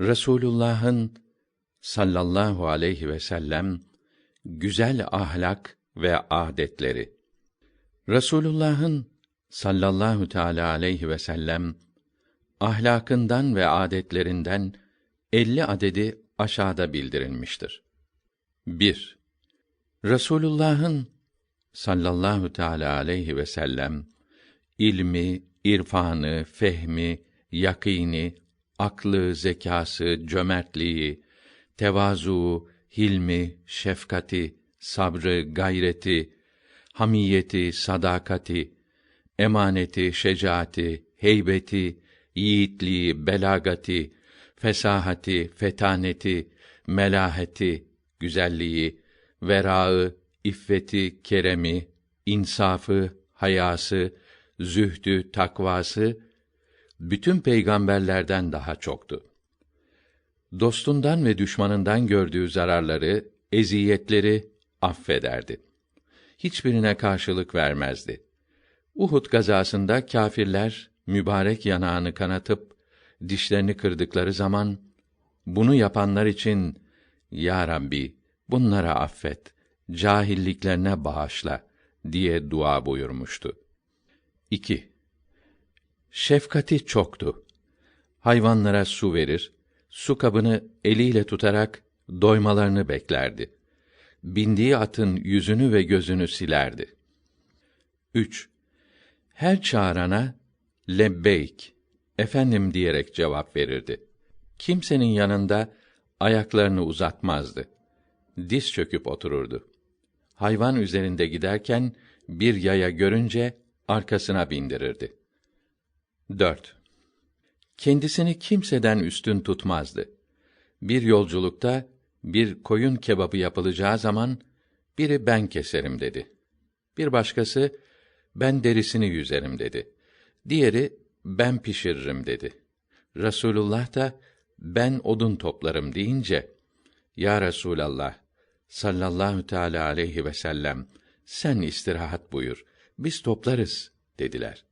Resulullah'ın sallallahu aleyhi ve sellem güzel ahlak ve adetleri. Resulullah'ın sallallahu teala aleyhi ve sellem ahlakından ve adetlerinden elli adedi aşağıda bildirilmiştir. 1. Resulullah'ın sallallahu teala aleyhi ve sellem ilmi, irfanı, fehmi, yakini, aklı, zekası, cömertliği, tevazu, hilmi, şefkati, sabrı, gayreti, hamiyeti, sadakati, emaneti, şecaati, heybeti, yiğitliği, belagati, fesahati, fetaneti, melaheti, güzelliği, verağı, iffeti, keremi, insafı, hayası, zühdü, takvası bütün peygamberlerden daha çoktu. Dostundan ve düşmanından gördüğü zararları, eziyetleri affederdi. Hiçbirine karşılık vermezdi. Uhud gazasında kâfirler mübarek yanağını kanatıp dişlerini kırdıkları zaman bunu yapanlar için ya Rabbi bunlara affet, cahilliklerine bağışla diye dua buyurmuştu. 2. Şefkati çoktu. Hayvanlara su verir, su kabını eliyle tutarak doymalarını beklerdi. Bindiği atın yüzünü ve gözünü silerdi. 3. Her çağırana lebbeyk, efendim diyerek cevap verirdi. Kimsenin yanında ayaklarını uzatmazdı. Diz çöküp otururdu. Hayvan üzerinde giderken bir yaya görünce arkasına bindirirdi. 4. Kendisini kimseden üstün tutmazdı. Bir yolculukta bir koyun kebabı yapılacağı zaman biri ben keserim dedi. Bir başkası ben derisini yüzerim dedi. Diğeri ben pişiririm dedi. Resulullah da ben odun toplarım deyince ya Resulallah sallallahu teala aleyhi ve sellem sen istirahat buyur. Biz toplarız dediler.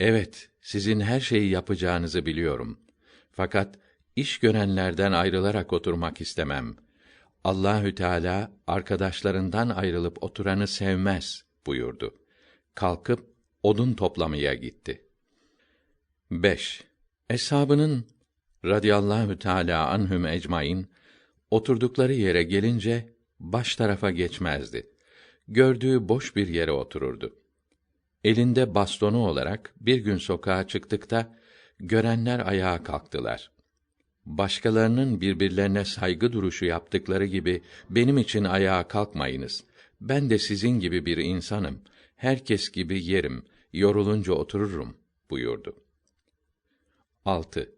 Evet, sizin her şeyi yapacağınızı biliyorum. Fakat iş görenlerden ayrılarak oturmak istemem. Allahü Teala arkadaşlarından ayrılıp oturanı sevmez buyurdu. Kalkıp odun toplamaya gitti. 5. Eshabının radıyallahu teala anhum ecmaîn oturdukları yere gelince baş tarafa geçmezdi. Gördüğü boş bir yere otururdu. Elinde bastonu olarak bir gün sokağa çıktıkta görenler ayağa kalktılar. Başkalarının birbirlerine saygı duruşu yaptıkları gibi benim için ayağa kalkmayınız. Ben de sizin gibi bir insanım. Herkes gibi yerim, yorulunca otururum buyurdu. 6.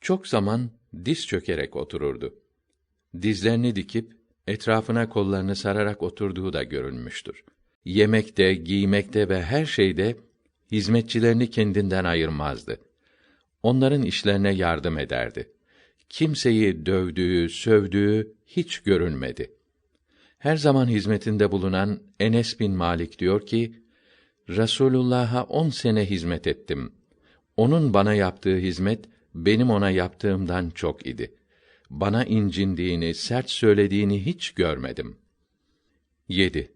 Çok zaman diz çökerek otururdu. Dizlerini dikip etrafına kollarını sararak oturduğu da görülmüştür. Yemekte, giymekte ve her şeyde hizmetçilerini kendinden ayırmazdı. Onların işlerine yardım ederdi. Kimseyi dövdüğü, sövdüğü hiç görülmedi. Her zaman hizmetinde bulunan Enes bin Malik diyor ki, Resulullah'a on sene hizmet ettim. Onun bana yaptığı hizmet benim ona yaptığımdan çok idi. Bana incindiğini, sert söylediğini hiç görmedim. 7.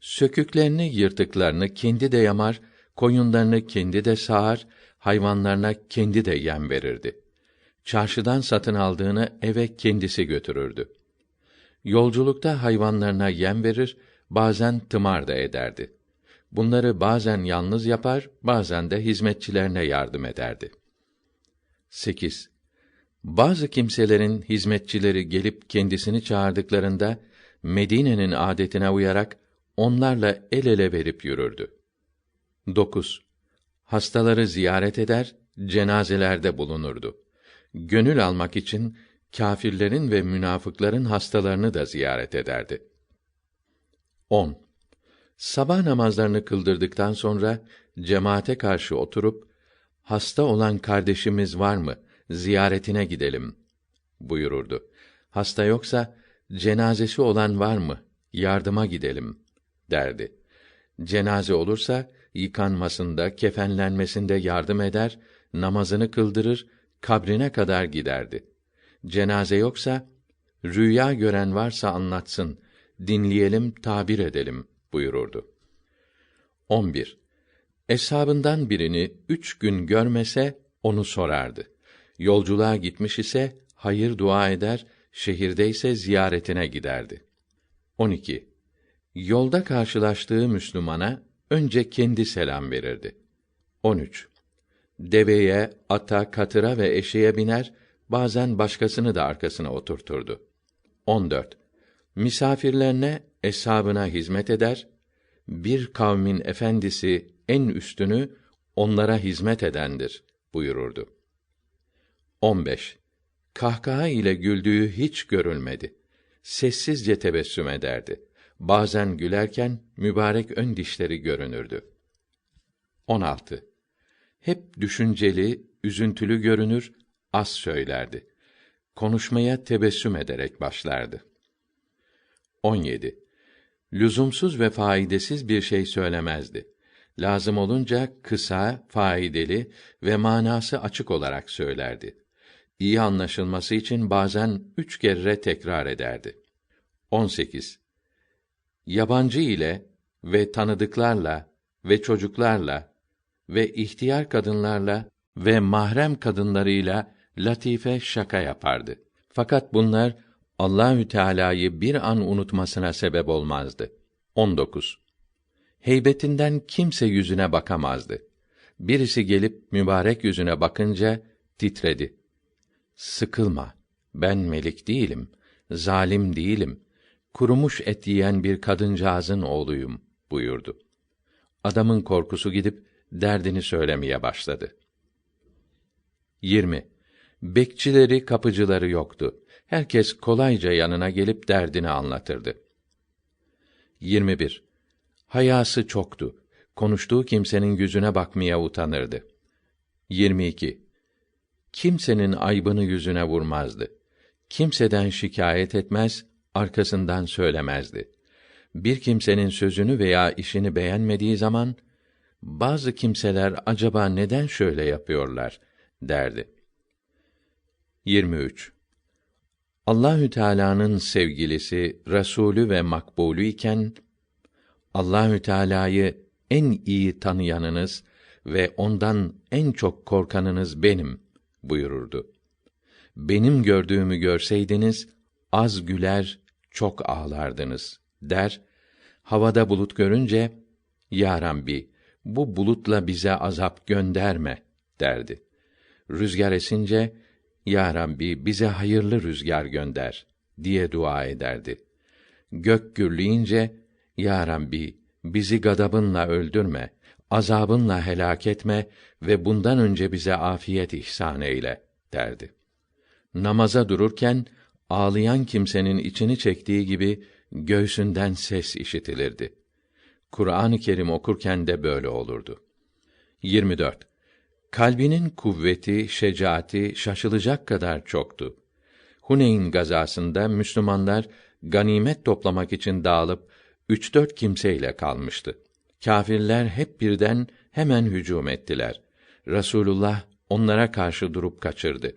Söküklerini, yırtıklarını kendi de yamar, koyunlarını kendi de sağar, hayvanlarına kendi de yem verirdi. Çarşıdan satın aldığını eve kendisi götürürdü. Yolculukta hayvanlarına yem verir, bazen tımar da ederdi. Bunları bazen yalnız yapar, bazen de hizmetçilerine yardım ederdi. 8. Bazı kimselerin hizmetçileri gelip kendisini çağırdıklarında Medine'nin adetine uyarak onlarla el ele verip yürürdü. 9. Hastaları ziyaret eder, cenazelerde bulunurdu. Gönül almak için kâfirlerin ve münafıkların hastalarını da ziyaret ederdi. 10. Sabah namazlarını kıldırdıktan sonra cemaate karşı oturup hasta olan kardeşimiz var mı? Ziyaretine gidelim buyururdu. Hasta yoksa cenazesi olan var mı? Yardıma gidelim derdi. Cenaze olursa yıkanmasında, kefenlenmesinde yardım eder, namazını kıldırır, kabrine kadar giderdi. cenaze yoksa rüya gören varsa anlatsın, dinleyelim, tabir edelim buyururdu. 11. Eshabından birini üç gün görmese onu sorardı. Yolculuğa gitmiş ise hayır dua eder, şehirdeyse ziyaretine giderdi. 12. Yolda karşılaştığı Müslümana önce kendi selam verirdi. 13. Deveye, ata, katıra ve eşeğe biner, bazen başkasını da arkasına oturturdu. 14. Misafirlerine, eshabına hizmet eder, bir kavmin efendisi en üstünü onlara hizmet edendir buyururdu. 15. Kahkaha ile güldüğü hiç görülmedi. Sessizce tebessüm ederdi. Bazen gülerken mübarek ön dişleri görünürdü. 16. Hep düşünceli, üzüntülü görünür, az söylerdi. Konuşmaya tebessüm ederek başlardı. 17. Lüzumsuz ve faydasız bir şey söylemezdi. Lazım olunca kısa, faydalı ve manası açık olarak söylerdi. İyi anlaşılması için bazen üç kere tekrar ederdi. 18. Yabancı ile ve tanıdıklarla ve çocuklarla ve ihtiyar kadınlarla ve mahrem kadınlarıyla latife şaka yapardı. Fakat bunlar Allahü Teala'yı bir an unutmasına sebep olmazdı. 19. Heybetinden kimse yüzüne bakamazdı. Birisi gelip mübarek yüzüne bakınca titredi. Sıkılma. Ben melik değilim, zalim değilim. Kurumuş et yiyen bir kadıncağızın oğluyum buyurdu. Adamın korkusu gidip derdini söylemeye başladı. 20. Bekçileri, kapıcıları yoktu. Herkes kolayca yanına gelip derdini anlatırdı. 21. Hayası çoktu. Konuştuğu kimsenin yüzüne bakmaya utanırdı. 22. Kimsenin aybını yüzüne vurmazdı. Kimseden şikayet etmez, arkasından söylemezdi. Bir kimsenin sözünü veya işini beğenmediği zaman bazı kimseler acaba neden şöyle yapıyorlar derdi. 23. Allahü Teala'nın sevgilisi, Resulü ve makbulü iken Allahü Teala'yı en iyi tanıyanınız ve ondan en çok korkanınız benim buyururdu. Benim gördüğümü görseydiniz az güler, çok ağlardınız der. Havada bulut görünce Ya Rabbi, bu bulutla bize azap gönderme derdi. Rüzgar esince Ya Rabbi bize hayırlı rüzgar gönder diye dua ederdi. Gök gürleyince Ya Rabbi bizi gadabınla öldürme, azabınla helak etme ve bundan önce bize afiyet ihsan eyle derdi. Namaza dururken ağlayan kimsenin içini çektiği gibi göğsünden ses işitilirdi. Kur'an-ı Kerim okurken de böyle olurdu. 24. Kalbinin kuvveti, şecaati şaşılacak kadar çoktu. Huneyn gazasında Müslümanlar ganimet toplamak için dağılıp üç dört kimseyle kalmıştı. Kâfirler hep birden hemen hücum ettiler. Resulullah onlara karşı durup kaçırdı.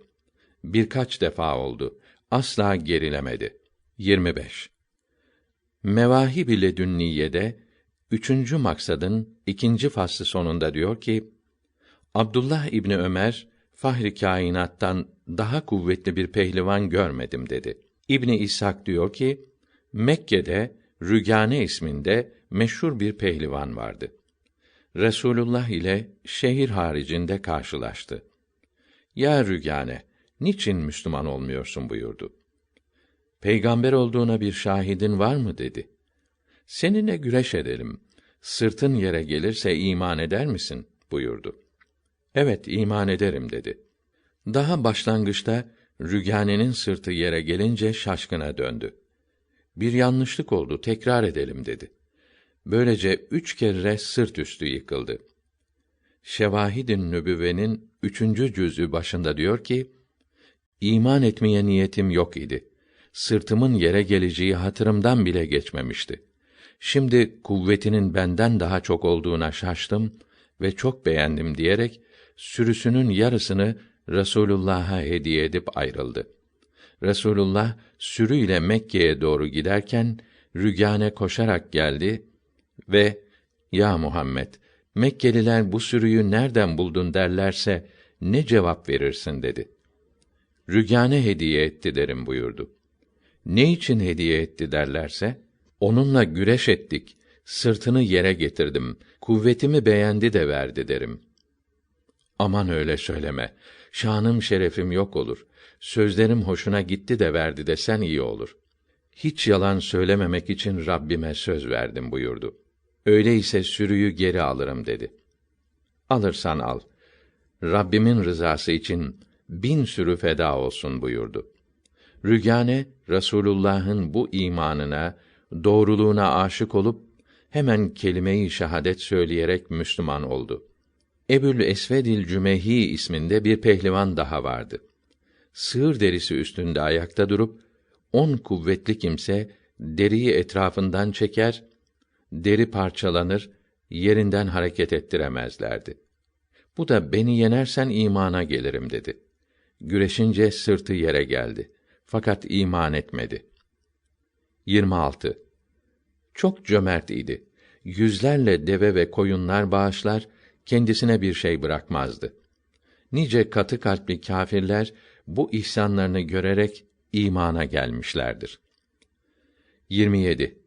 Birkaç defa oldu. Asla gerilemedi. 25. Mevahib ile Dünniye'de üçüncü maksadın ikinci faslı sonunda diyor ki Abdullah İbni Ömer fahri kainattan daha kuvvetli bir pehlivan görmedim dedi. İbni İshak diyor ki Mekke'de Rügane isminde meşhur bir pehlivan vardı. Resulullah ile şehir haricinde karşılaştı. Ya Rügane, niçin Müslüman olmuyorsun buyurdu. Peygamber olduğuna bir şahidin var mı dedi. Seninle güreş edelim. Sırtın yere gelirse iman eder misin? buyurdu. Evet, iman ederim dedi. Daha başlangıçta Rügane'nin sırtı yere gelince şaşkına döndü. Bir yanlışlık oldu, tekrar edelim dedi. Böylece üç kere sırt üstü yıkıldı. Şevahidin Nübüvve'nin üçüncü cüzü başında diyor ki, İman etmeye niyetim yok idi. Sırtımın yere geleceği hatırımdan bile geçmemişti. Şimdi kuvvetinin benden daha çok olduğuna şaştım ve çok beğendim diyerek sürüsünün yarısını Resulullah'a hediye edip ayrıldı. Resulullah sürüyle Mekke'ye doğru giderken Rügâne koşarak geldi ve ya Muhammed Mekkeliler bu sürüyü nereden buldun derlerse ne cevap verirsin dedi. Rügâne hediye etti derim buyurdu. Ne için hediye etti derlerse onunla güreş ettik. Sırtını yere getirdim. Kuvvetimi beğendi de verdi derim. Aman öyle söyleme. Şanım şerefim yok olur. Sözlerim hoşuna gitti de verdi desen iyi olur. Hiç yalan söylememek için Rabbime söz verdim buyurdu. Öyleyse sürüyü geri alırım dedi. Alırsan al. Rabbimin rızası için bin sürü feda olsun buyurdu. Rügâne Rasulullah'ın bu imanına, doğruluğuna aşık olup hemen kelime-i şehadet söyleyerek Müslüman oldu. Ebul Esvedil Cümehi isminde bir pehlivan daha vardı. Sığır derisi üstünde ayakta durup on kuvvetli kimse deriyi etrafından çeker, deri parçalanır, yerinden hareket ettiremezlerdi. Bu da beni yenersen imana gelirim dedi. Güreşince sırtı yere geldi. Fakat iman etmedi. 26. Çok cömert idi. Yüzlerle deve ve koyunlar bağışlar, kendisine bir şey bırakmazdı. Nice katı kalpli kâfirler bu ihsanlarını görerek imana gelmişlerdir. 27.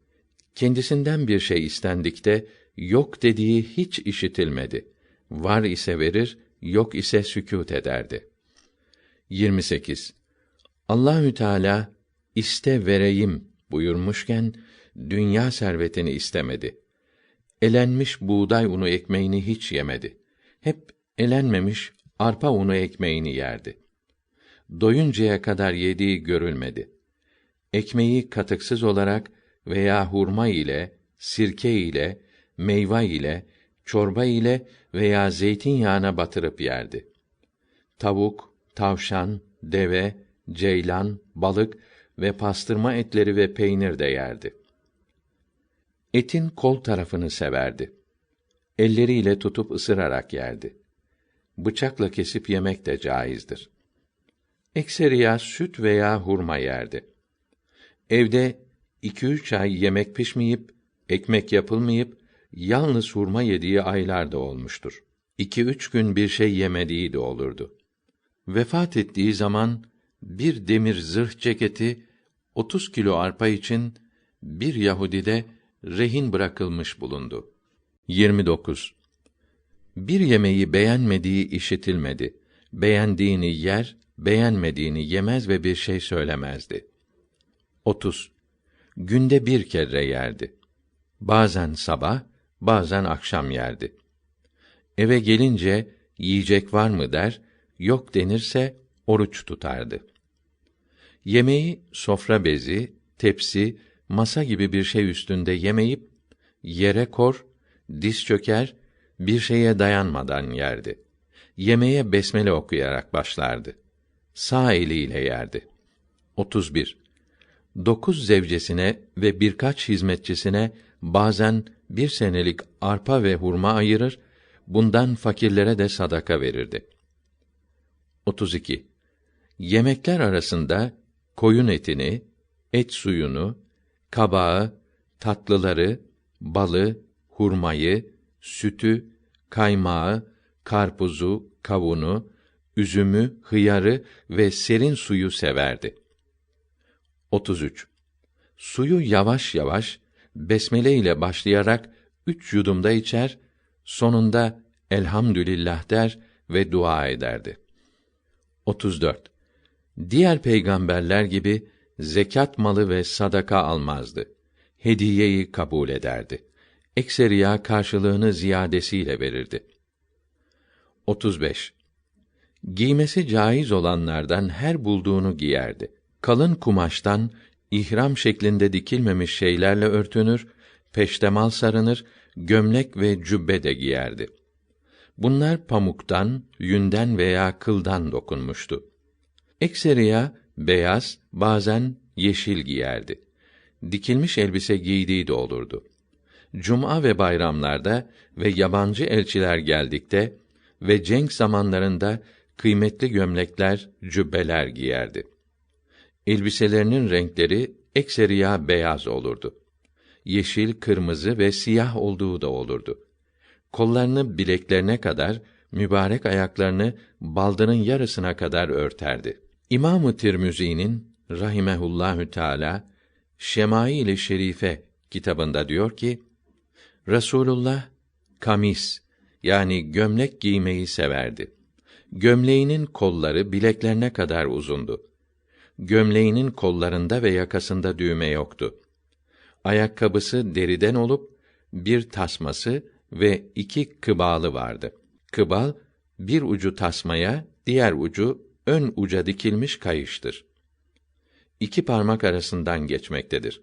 Kendisinden bir şey istendikte yok dediği hiç işitilmedi. Var ise verir, yok ise sükût ederdi. 28. Allahü Teala iste vereyim buyurmuşken dünya servetini istemedi. Elenmiş buğday unu ekmeğini hiç yemedi. Hep elenmemiş arpa unu ekmeğini yerdi. Doyuncaya kadar yediği görülmedi. Ekmeği katıksız olarak veya hurma ile, sirke ile, meyve ile, çorba ile veya zeytinyağına batırıp yerdi. Tavuk, tavşan, deve, ceylan, balık ve pastırma etleri ve peynir de yerdi. Etin kol tarafını severdi. Elleriyle tutup ısırarak yerdi. Bıçakla kesip yemek de caizdir. Ekseriya süt veya hurma yerdi. Evde iki üç ay yemek pişmeyip, ekmek yapılmayıp, yalnız hurma yediği aylar da olmuştur. İki üç gün bir şey yemediği de olurdu. Vefat ettiği zaman bir demir zırh ceketi 30 kilo arpa için bir Yahudide rehin bırakılmış bulundu. 29. Bir yemeği beğenmediği işitilmedi. Beğendiğini yer, beğenmediğini yemez ve bir şey söylemezdi. 30. Günde bir kere yerdi. Bazen sabah, bazen akşam yerdi. Eve gelince yiyecek var mı der, yok denirse oruç tutardı. Yemeği sofra bezi, tepsi, masa gibi bir şey üstünde yemeyip yere kor, diz çöker, bir şeye dayanmadan yerdi. Yemeğe besmele okuyarak başlardı. Sağ eliyle yerdi. 31. Dokuz zevcesine ve birkaç hizmetçisine bazen bir senelik arpa ve hurma ayırır, bundan fakirlere de sadaka verirdi. 32. Yemekler arasında koyun etini, et suyunu, kabağı, tatlıları, balı, hurmayı, sütü, kaymağı, karpuzu, kavunu, üzümü, hıyarı ve serin suyu severdi. 33. Suyu yavaş yavaş besmele ile başlayarak üç yudumda içer, sonunda elhamdülillah der ve dua ederdi. 34. Diğer peygamberler gibi zekat malı ve sadaka almazdı. Hediyeyi kabul ederdi. Ekseriya karşılığını ziyadesiyle verirdi. 35. Giymesi caiz olanlardan her bulduğunu giyerdi. Kalın kumaştan ihram şeklinde dikilmemiş şeylerle örtünür, peştemal sarınır, gömlek ve cübbe de giyerdi. Bunlar pamuktan, yünden veya kıldan dokunmuştu. Ekseriya beyaz, bazen yeşil giyerdi. Dikilmiş elbise giydiği de olurdu. Cuma ve bayramlarda ve yabancı elçiler geldikte ve cenk zamanlarında kıymetli gömlekler, cübbeler giyerdi. Elbiselerinin renkleri ekseriya beyaz olurdu. Yeşil, kırmızı ve siyah olduğu da olurdu. Kollarını bileklerine kadar, mübarek ayaklarını baldırın yarısına kadar örterdi. İmamı Tirmizi'nin rahimehullahü teala Şemail-i Şerife kitabında diyor ki Resulullah kamis yani gömlek giymeyi severdi. Gömleğinin kolları bileklerine kadar uzundu. Gömleğinin kollarında ve yakasında düğme yoktu. Ayakkabısı deriden olup bir tasması ve iki kıbalı vardı. Kıbal bir ucu tasmaya, diğer ucu ön uca dikilmiş kayıştır. İki parmak arasından geçmektedir.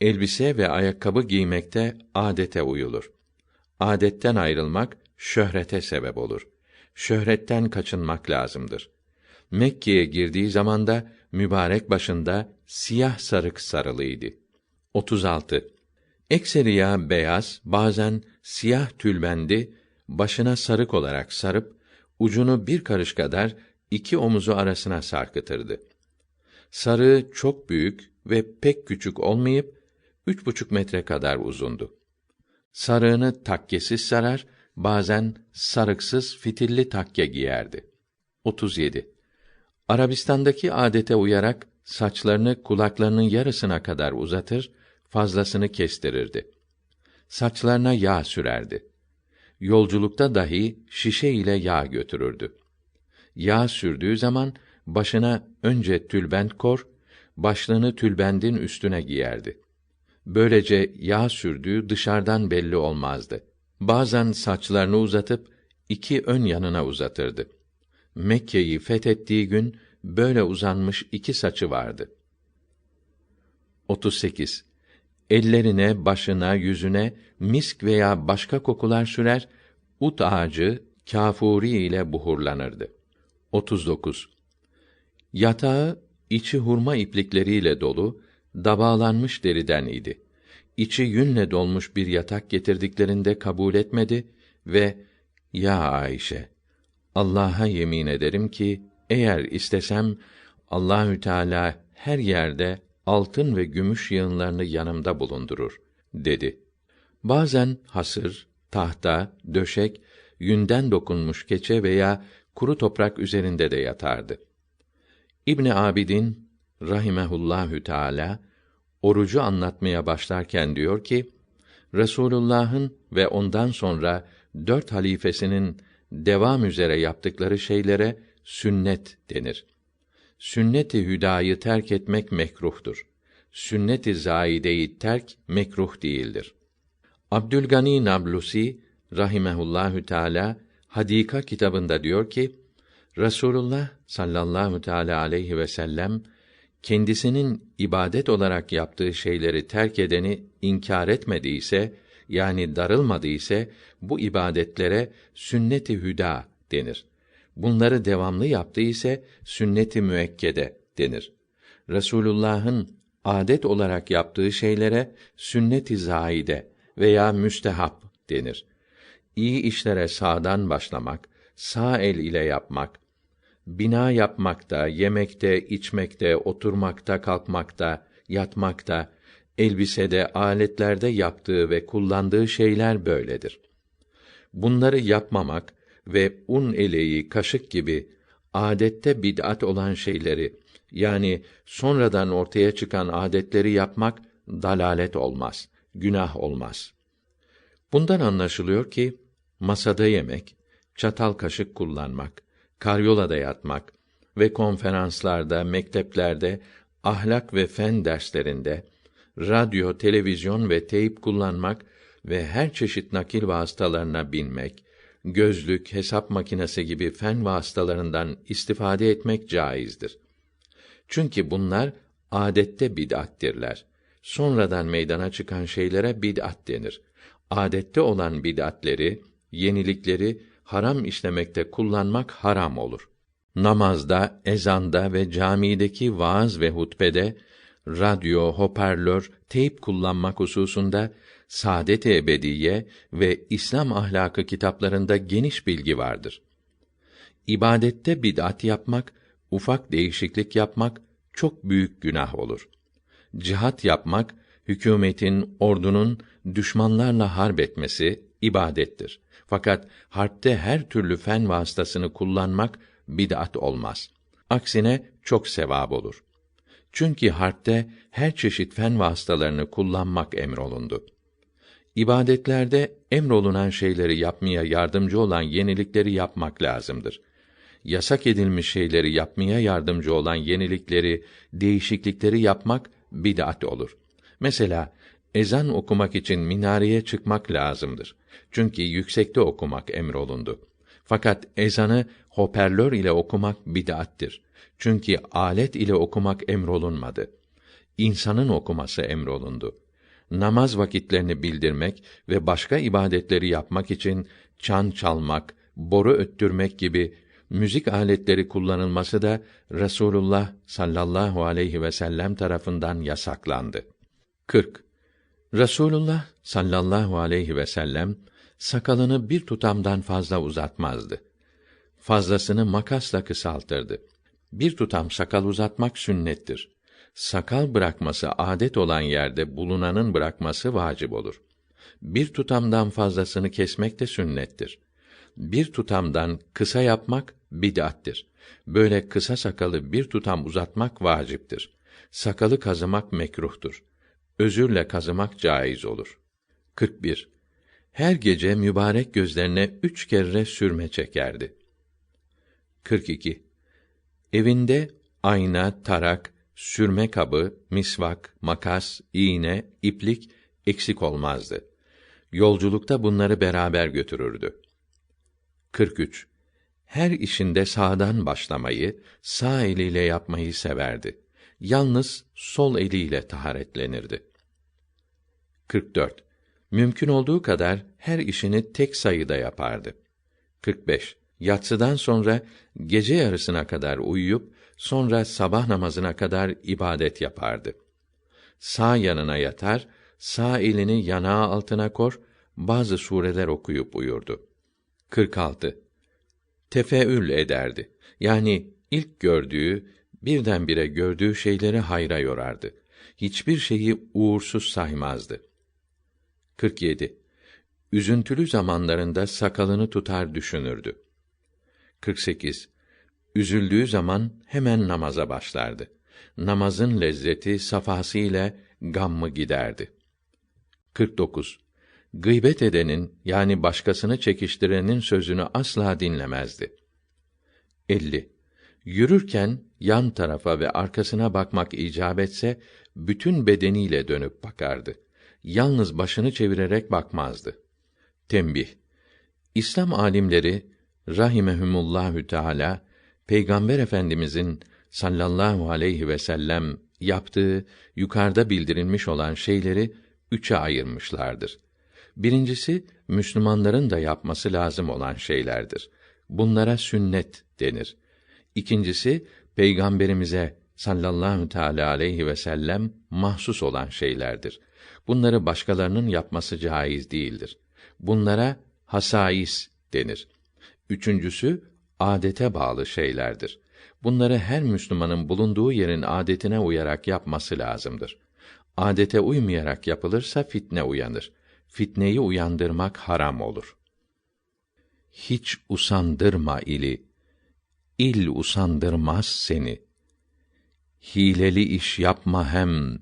Elbise ve ayakkabı giymekte adete uyulur. Adetten ayrılmak şöhrete sebep olur. Şöhretten kaçınmak lazımdır. Mekke'ye girdiği zaman da mübarek başında siyah sarık sarılıydı. 36. Ekseriya beyaz, bazen siyah tülbendi, başına sarık olarak sarıp, ucunu bir karış kadar iki omuzu arasına sarkıtırdı. Sarığı çok büyük ve pek küçük olmayıp, üç buçuk metre kadar uzundu. Sarığını takkesiz sarar, bazen sarıksız fitilli takke giyerdi. 37. Arabistan'daki adete uyarak saçlarını kulaklarının yarısına kadar uzatır, fazlasını kestirirdi. Saçlarına yağ sürerdi. Yolculukta dahi şişe ile yağ götürürdü. Yağ sürdüğü zaman başına önce tülbent kor, başlığını tülbendin üstüne giyerdi. Böylece yağ sürdüğü dışarıdan belli olmazdı. Bazen saçlarını uzatıp iki ön yanına uzatırdı. Mekke'yi fethettiği gün böyle uzanmış iki saçı vardı. 38. Ellerine, başına, yüzüne misk veya başka kokular sürer, ut ağacı, kâfuri ile buhurlanırdı. 39. Yatağı içi hurma iplikleriyle dolu, dabağlanmış deriden idi. İçi yünle dolmuş bir yatak getirdiklerinde kabul etmedi ve ya Ayşe Allah'a yemin ederim ki eğer istesem Allahü Teala her yerde altın ve gümüş yığınlarını yanımda bulundurur dedi. Bazen hasır, tahta, döşek, yünden dokunmuş keçe veya kuru toprak üzerinde de yatardı. İbni Abidin rahimehullahü teala orucu anlatmaya başlarken diyor ki Resulullah'ın ve ondan sonra dört halifesinin devam üzere yaptıkları şeylere sünnet denir. Sünnet-i hüdayı terk etmek mekruhtur. Sünnet-i zaideyi terk mekruh değildir. Abdülgani Nablusi rahimehullahü teala Hadika kitabında diyor ki Resulullah sallallahu teala aleyhi ve sellem kendisinin ibadet olarak yaptığı şeyleri terk edeni inkar etmediyse yani darılmadıysa bu ibadetlere sünnet-i hüda denir. Bunları devamlı yaptı ise sünnet-i müekkede denir. Resulullah'ın adet olarak yaptığı şeylere sünnet-i zaide veya müstehap denir. İyi işlere sağdan başlamak, sağ el ile yapmak, bina yapmakta, yemekte, içmekte, oturmakta, kalkmakta, yatmakta, elbisede, aletlerde yaptığı ve kullandığı şeyler böyledir. Bunları yapmamak ve un eleği, kaşık gibi adette bid'at olan şeyleri yani sonradan ortaya çıkan adetleri yapmak dalalet olmaz, günah olmaz. Bundan anlaşılıyor ki masada yemek, çatal kaşık kullanmak, karyolada yatmak ve konferanslarda, mekteplerde, ahlak ve fen derslerinde, radyo, televizyon ve teyp kullanmak ve her çeşit nakil vasıtalarına binmek, gözlük, hesap makinesi gibi fen vasıtalarından istifade etmek caizdir. Çünkü bunlar adette bid'attirler. Sonradan meydana çıkan şeylere bid'at denir. Adette olan bid'atleri, yenilikleri haram işlemekte kullanmak haram olur. Namazda, ezanda ve camideki vaaz ve hutbede radyo, hoparlör, teyp kullanmak hususunda Saadet-i Ebediye ve İslam ahlakı kitaplarında geniş bilgi vardır. İbadette bid'at yapmak, ufak değişiklik yapmak çok büyük günah olur. Cihat yapmak, hükümetin, ordunun düşmanlarla harp etmesi ibadettir. Fakat harpte her türlü fen vasıtasını kullanmak bid'at olmaz. Aksine çok sevap olur. Çünkü harpte her çeşit fen vasıtalarını kullanmak emrolundu. İbadetlerde emrolunan şeyleri yapmaya yardımcı olan yenilikleri yapmak lazımdır. Yasak edilmiş şeyleri yapmaya yardımcı olan yenilikleri, değişiklikleri yapmak bid'at olur. Mesela ezan okumak için minareye çıkmak lazımdır. Çünkü yüksekte okumak emrolundu. Fakat ezanı hoparlör ile okumak bid'attir. Çünkü alet ile okumak emrolunmadı. İnsanın okuması emrolundu. Namaz vakitlerini bildirmek ve başka ibadetleri yapmak için çan çalmak, boru öttürmek gibi müzik aletleri kullanılması da Resulullah sallallahu aleyhi ve sellem tarafından yasaklandı. 40. Resulullah sallallahu aleyhi ve sellem sakalını bir tutamdan fazla uzatmazdı. Fazlasını makasla kısaltırdı. Bir tutam sakal uzatmak sünnettir. Sakal bırakması adet olan yerde bulunanın bırakması vacip olur. Bir tutamdan fazlasını kesmek de sünnettir. Bir tutamdan kısa yapmak bid'attir. Böyle kısa sakalı bir tutam uzatmak vaciptir. Sakalı kazımak mekruhtur. Özürle kazımak caiz olur. 41. Her gece mübarek gözlerine üç kere sürme çekerdi. 42. Evinde ayna, tarak, sürme kabı, misvak, makas, iğne, iplik eksik olmazdı. Yolculukta bunları beraber götürürdü. 43. Her işinde sağdan başlamayı, sağ eliyle yapmayı severdi. Yalnız sol eliyle taharetlenirdi. 44. Mümkün olduğu kadar her işini tek sayıda yapardı. 45. Yatsıdan sonra gece yarısına kadar uyuyup sonra sabah namazına kadar ibadet yapardı. Sağ yanına yatar, sağ elini yanağı altına kor, bazı sureler okuyup uyurdu. 46. Tefeül ederdi. Yani ilk gördüğü, birdenbire gördüğü şeyleri hayra yorardı. Hiçbir şeyi uğursuz saymazdı. 47. Üzüntülü zamanlarında sakalını tutar düşünürdü. 48. Üzüldüğü zaman hemen namaza başlardı. Namazın lezzeti safası ile gammı giderdi. 49. Gıybet edenin yani başkasını çekiştirenin sözünü asla dinlemezdi. 50. Yürürken yan tarafa ve arkasına bakmak icap etse bütün bedeniyle dönüp bakardı. Yalnız başını çevirerek bakmazdı. Tembih. İslam alimleri rahimehumullahü teala Peygamber Efendimizin sallallahu aleyhi ve sellem yaptığı yukarıda bildirilmiş olan şeyleri üçe ayırmışlardır. Birincisi Müslümanların da yapması lazım olan şeylerdir. Bunlara sünnet denir. İkincisi Peygamberimize sallallahu teala aleyhi ve sellem mahsus olan şeylerdir. Bunları başkalarının yapması caiz değildir. Bunlara hasais denir. Üçüncüsü adete bağlı şeylerdir. Bunları her Müslümanın bulunduğu yerin adetine uyarak yapması lazımdır. Adete uymayarak yapılırsa fitne uyanır. Fitneyi uyandırmak haram olur. Hiç usandırma ili. İl usandırmaz seni. Hileli iş yapma hem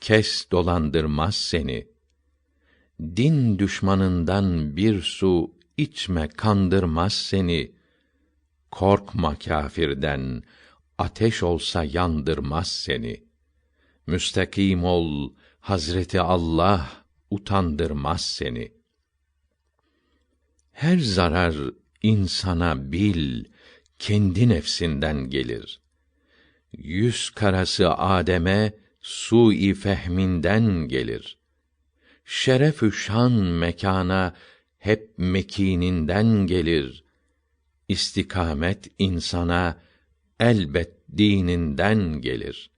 kes dolandırmaz seni. Din düşmanından bir su içme kandırmaz seni. Korkma kâfirden, ateş olsa yandırmaz seni. Müstakim ol, Hazreti Allah utandırmaz seni. Her zarar insana bil, kendi nefsinden gelir. Yüz karası Adem'e su-i fehminden gelir. Şeref-ü şan mekana hep mekininden gelir. İstikamet insana elbet dininden gelir.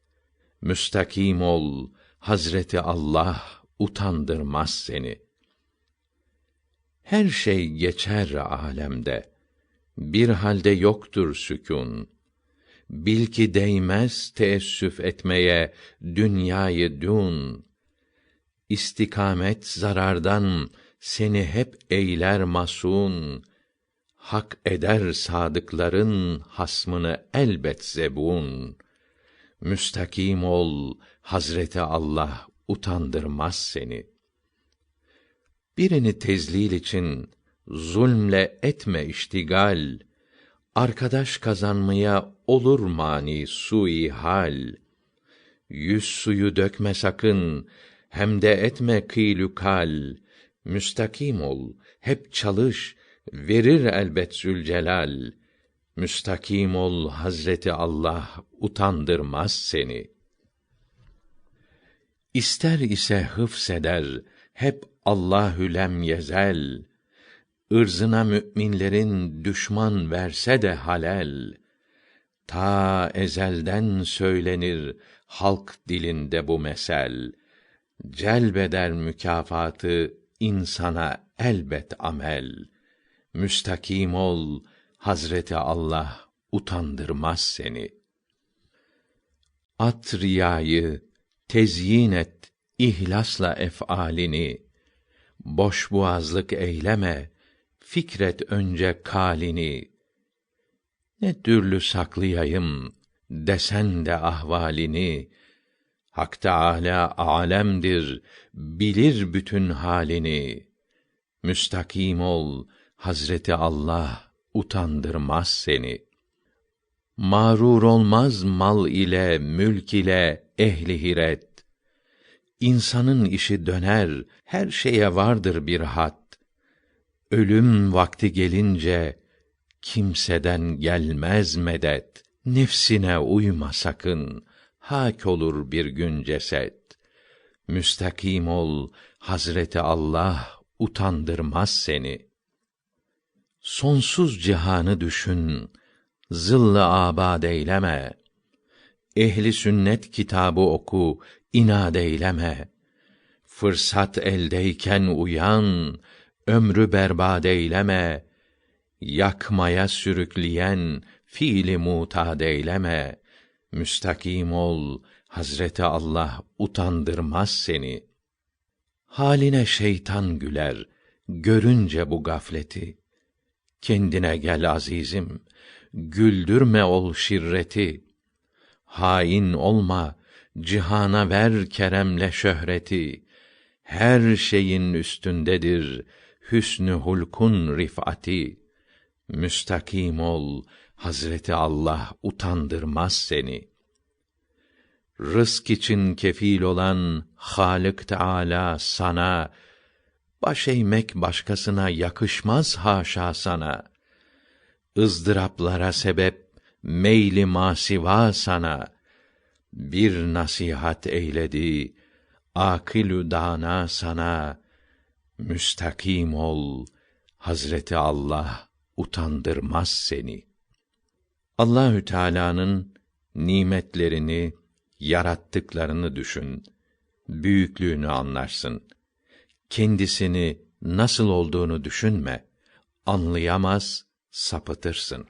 Müstakim ol, Hazreti Allah utandırmaz seni. Her şey geçer alemde. Bir halde yoktur sükûn. bil ki değmez teessüf etmeye dünyayı dün. İstikamet zarardan seni hep eyler masun. Hak eder sadıkların hasmını elbet zebun. Müstakim ol, Hazreti Allah utandırmaz seni. Birini tezlil için zulmle etme iştigal. Arkadaş kazanmaya olur mani sui hal. Yüz suyu dökme sakın, hem de etme kîlü kal. Müstakim ol, hep çalış, verir elbet Zülcelal. Müstakim ol, Hazreti Allah utandırmaz seni. İster ise hıfseder, hep Allahü lem yezel. Irzına mü'minlerin düşman verse de halel. Ta ezelden söylenir halk dilinde bu mesel. Celbeder mükafatı insana elbet amel. Müstakim ol, Hazreti Allah utandırmaz seni. At riyayı, tezyin et ihlasla ef'alini. Boş boğazlık eyleme, fikret önce kalini. Ne türlü saklayayım desen de ahvalini. Hak Teâlâ alemdir, bilir bütün halini. Müstakim ol, Hazreti Allah utandırmaz seni. Mağrur olmaz mal ile, mülk ile ehli hiret. İnsanın işi döner, her şeye vardır bir hat. Ölüm vakti gelince kimseden gelmez medet. Nefsine uyma sakın, hak olur bir gün ceset. Müstakim ol, Hazreti Allah utandırmaz seni. Sonsuz cihanı düşün, zıllı abad eyleme. Ehli sünnet kitabı oku, inad eyleme. Fırsat eldeyken uyan, ömrü berbad eyleme. Yakmaya sürükleyen fiili mutad eyleme. Müstakim ol, Hazreti Allah utandırmaz seni. Haline şeytan güler, görünce bu gafleti. Kendine gel azizim, güldürme ol şirreti. Hain olma, cihana ver keremle şöhreti. Her şeyin üstündedir hüsnü hulkun rifati. Müstakim ol, Hazreti Allah utandırmaz seni. Rızk için kefil olan Halık Teâlâ sana, baş eğmek başkasına yakışmaz haşa sana. ızdıraplara sebep meyli masiva sana. Bir nasihat eyledi, akilü dana sana. Müstakim ol, Hazreti Allah utandırmaz seni. Allahü Teala'nın nimetlerini, yarattıklarını düşün. Büyüklüğünü anlarsın. Kendisini nasıl olduğunu düşünme. Anlayamaz, sapıtırsın.